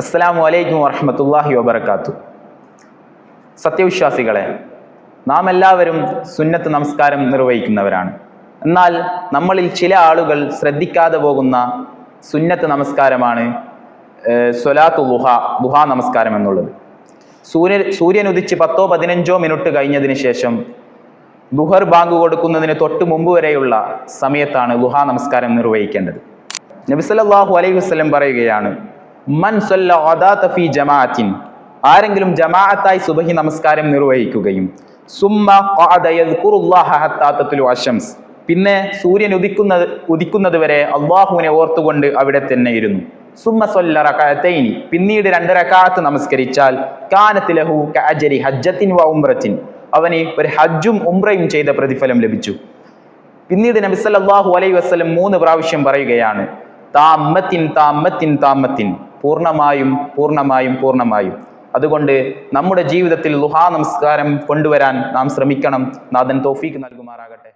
അസ്സലാമു അലൈക്കും വറഹമത്തല്ലാഹി വബർക്കാത്തു സത്യവിശ്വാസികളെ നാം എല്ലാവരും സുന്നത്ത് നമസ്കാരം നിർവഹിക്കുന്നവരാണ്. എന്നാൽ നമ്മളിൽ ചില ആളുകൾ ശ്രദ്ധിക്കാതെ പോകുന്ന സുന്നത്ത് നമസ്കാരമാണ് സൊലാത്തു ഗുഹ ലുഹ നമസ്കാരം എന്നുള്ളത്. സൂര്യ സൂര്യൻ ഉദിച്ച് പത്തോ പതിനഞ്ചോ മിനിറ്റ് കഴിഞ്ഞതിന് ശേഷം ദുഹർ ബാങ്ക് കൊടുക്കുന്നതിന് തൊട്ട് മുമ്പ് വരെയുള്ള സമയത്താണ് ലുഹ നമസ്കാരം നിർവഹിക്കേണ്ടത്. നബിസല്ലാഹു അലൈഹി വസ്ലം പറയുകയാണ് മൻ ഫീ ജമാഅത്തിൻ. ആരെങ്കിലും ജമാഅത്തായി സുബഹി നമസ്കാരം നിർവഹിക്കുകയും സുമ്മ അശംസ്. പിന്നെ സൂര്യൻ ഉദിക്കുന്നത് ഉദിക്കുന്നത് വരെ അള്ളാഹുവിനെ ഓർത്തുകൊണ്ട് അവിടെ തന്നെ ഇരുന്നു. സുമ്മ സൊല്ല റകഅത്തൈനി പിന്നീട് രണ്ട് നമസ്കരിച്ചാൽ കാനത്ത് ലഹു കഅജരി ഹജ്ജത്തിൻ വ ഉംറത്തിൻ. അവന് ഒരു ഹജ്ജും ഉംറയും ചെയ്ത പ്രതിഫലം ലഭിച്ചു. പിന്നീട് നബി സല്ലല്ലാഹു അലൈഹി വസല്ലം മൂന്ന് പ്രാവശ്യം പറയുകയാണ് താമത്തിൻ താമത്തിൻ താമത്തിൻ. പൂർണമായും പൂർണമായും പൂർണമായും. അതുകൊണ്ട് നമ്മുടെ ജീവിതത്തിൽ ലുഹാ നമസ്കാരം കൊണ്ടുവരാൻ നാം ശ്രമിക്കണം. നാഥൻ തോഫീക്ക് നൽകുമാറാകട്ടെ.